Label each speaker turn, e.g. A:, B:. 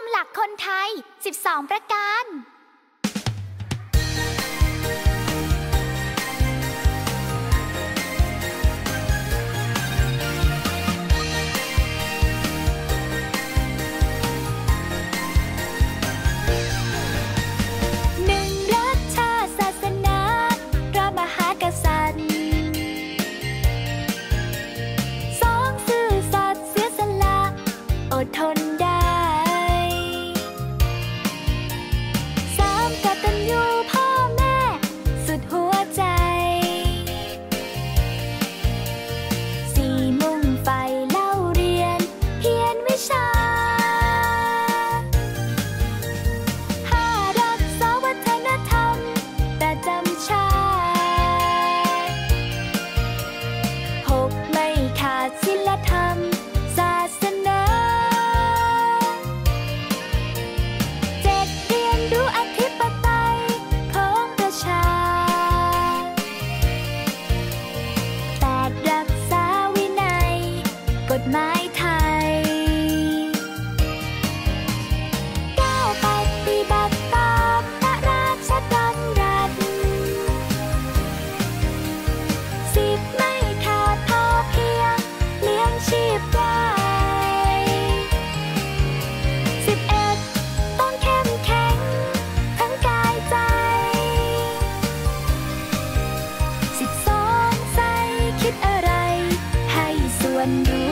A: มหลักคนไทย 12 ประการ หนึ่งรักชาศาสนาพระมหากษัตริย์สองซื่อสัตเสียสละอดทน You.